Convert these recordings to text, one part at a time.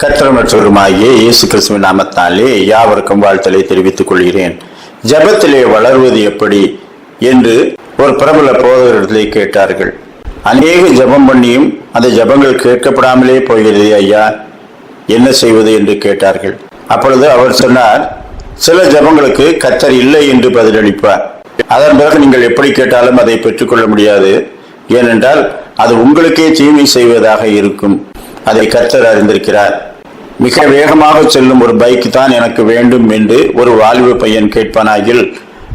கத்திரமற்றவருமாகிய இயேசு கிறிஸ்துவ நாமத்தாலே யாவருக்கும் வாழ்த்தலை தெரிவித்துக் கொள்கிறேன். ஜெபத்திலே வளர்வது எப்படி என்று ஒரு பிரபல போதகரிடத்திலே கேட்டார்கள். அநேக ஜெபம் பண்ணியும் அந்த ஜெபங்கள் கேட்கப்படாமலே போகிறது ஐயா என்ன செய்வது என்று கேட்டார்கள். அப்பொழுது அவர் சொன்னார் சில ஜெபங்களுக்கு கத்தர் இல்லை என்று பதிலளிப்பார். அதன் பிறகு நீங்கள் எப்படி கேட்டாலும் அதை பெற்றுக்கொள்ள முடியாது. ஏனென்றால் அது உங்களுக்கே தீமை செய்வதாக இருக்கும். அதை கத்தர் அறிந்திருக்கிறார். மிக வேகமாக செல்லும் ஒரு பைக் தான் எனக்கு வேண்டும் என்று ஒரு வாலிப பையன் கேட்பானாகில்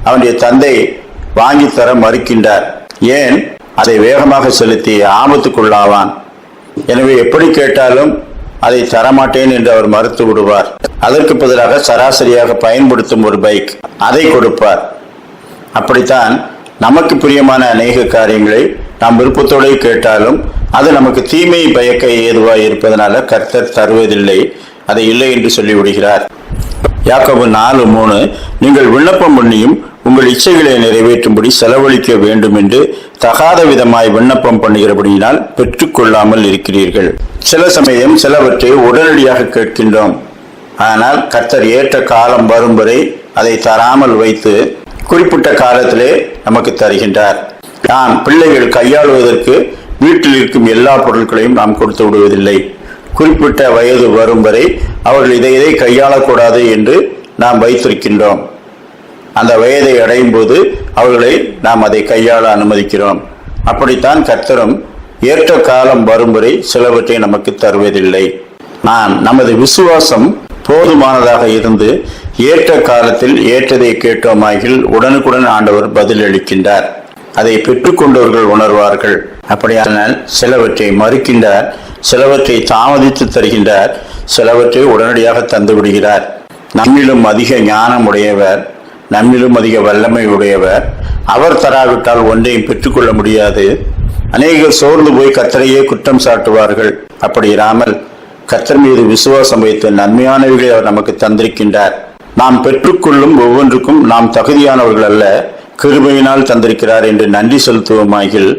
அவனுடைய தந்தை வாங்கி தர மறுக்கின்றார். ஏன்? அதை வேகமாக செலுத்தி ஆபத்துக்குள்ளாவான். எனவே எப்படி கேட்டாலும் அதை தரமாட்டேன் என்று அவர் மறுத்து விடுவார். அதற்கு பதிலாக சராசரியாக பயன்படுத்தும் ஒரு பைக் அதை கொடுப்பார். அப்படித்தான் நமக்கு பிரியமான அநேக காரியங்களை நாம் விருப்பத்தோடு கேட்டாலும் அது நமக்கு தீமை பயக்க ஏதுவாக இருப்பதனால கர்த்தர் தருவதில்லை. அதை இல்லை என்று சொல்லி விடுகிறார். யாக்கபு நாலு மூணு நீங்கள் விண்ணப்பம் பண்ணியும் உங்கள் இச்சைகளை நிறைவேற்றும்படி செலவழிக்க வேண்டும் என்று தகாத விதமாய் விண்ணப்பம் பண்ணுகிறபடியினால் பெற்றுக்கொள்ளாமல் இருக்கிறீர்கள். சில சமயம் சிலவற்றை உடனடியாக கேட்கின்றோம். ஆனால் கர்த்தர் ஏற்ற காலம் வரும் வரை அதை தராமல் வைத்து குறிப்பிட்ட காலத்திலே நமக்கு தருகின்றார். நாம் பிள்ளைகள் கையாளுவதற்கு வீட்டில் இருக்கும் எல்லா பொருட்களையும் நாம் கொடுத்து விடுவதில்லை. குறிப்பிட்ட வயது வரும் வரை அவர்கள் இதை இதை கையாளக்கூடாது என்று நாம் வைத்திருக்கின்றோம். அந்த வயதை அடையும் போது அவர்களை நாம் அதை கையாள அனுமதிக்கிறோம். அப்படித்தான் கர்த்தரும் ஏற்ற காலம் வரும் வரை சிலவற்றை நமக்கு தருவதில்லை. நான் நமது விசுவாசம் போதுமானதாக இருந்து ஏற்ற காலத்தில் ஏற்றதை கேட்டோமாகில் உடனுக்குடன் ஆண்டவர் பதிலளிக்கின்றார். அதை பெற்றுக்கொண்டவர்கள் உணர்வார்கள். அப்படியானால் சிலவற்றை மறுக்கின்றார் சிலவற்றை தாமதித்து தருகின்றார் சிலவற்றை உடனடியாக தந்து விடுகிறார். நம்மிலும் அதிக ஞானம் உடையவர் நம்மிலும் அதிக வல்லமை உடையவர். அவர் தராவிட்டால் ஒன்றையும் பெற்றுக்கொள்ள முடியாது. அநேகர் சோர்ந்து போய் கத்தரையே குற்றம் சாட்டுவார்கள். அப்படி இராமல் கத்தர் மீது விசுவாசம் வைத்து நன்மையானவைகளை அவர் நமக்கு தந்திருக்கின்றார். நாம் பெற்றுக்கொள்ளும் ஒவ்வொன்றுக்கும் நாம் தகுதியானவர்கள் அல்ல. கிருபையினால் தந்திருக்கிறார் என்று நன்றி செலுத்துவோமாகில்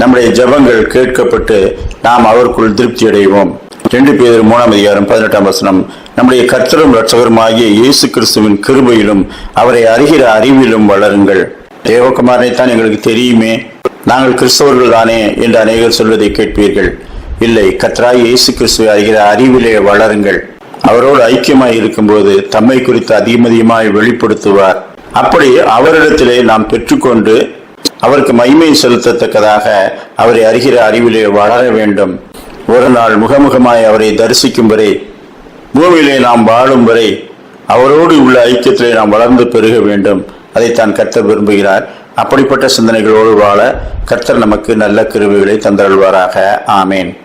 நம்முடைய ஜெபங்கள் கேட்கப்பட்டு நாம் அவருக்குள் திருப்தி அடைவோம். ரெண்டு பேர் மூணாம் அதிகாரம் பதினெட்டாம் வசனம். நம்முடைய கர்த்தரும் ரட்சகருமாகிய இயேசு கிறிஸ்துவின் கிருபையிலும் அவரை அறிகிற அறிவிலும் வளருங்கள். தேவகுமாரனை தான் எங்களுக்கு தெரியுமே. நாங்கள் கிறிஸ்தவர்கள் தானே என்று அநேகர் சொல்வதை கேட்பீர்கள். இல்லை கத்ராய் இயேசு கிறிஸ்துவை அறிகிற அறிவிலே வளருங்கள். அவரோடு ஐக்கியமாய் இருக்கும்போது தம்மை குறித்து அதிகமதிகமாய் வெளிப்படுத்துவார். அப்படி அவரிடத்திலே நாம் பெற்றுக்கொண்டு அவருக்கு மகிமை செலுத்தத்தக்கதாக அவரை அறிகிற அறிவிலே வளர வேண்டும். ஒரு நாள் முகமுகமாய் அவரை தரிசிக்கும் வரை பூமியிலே நாம் வாழும் வரை அவரோடு உள்ள ஐக்கியத்திலே நாம் வளர்ந்து பெருக வேண்டும். அதைத்தான் கர்த்தர் விரும்புகிறார். அப்படிப்பட்ட சிந்தனைகளோடு வாழ கர்த்தர் நமக்கு நல்ல கிருவிகளை தந்தருள்வாராக. ஆமேன்.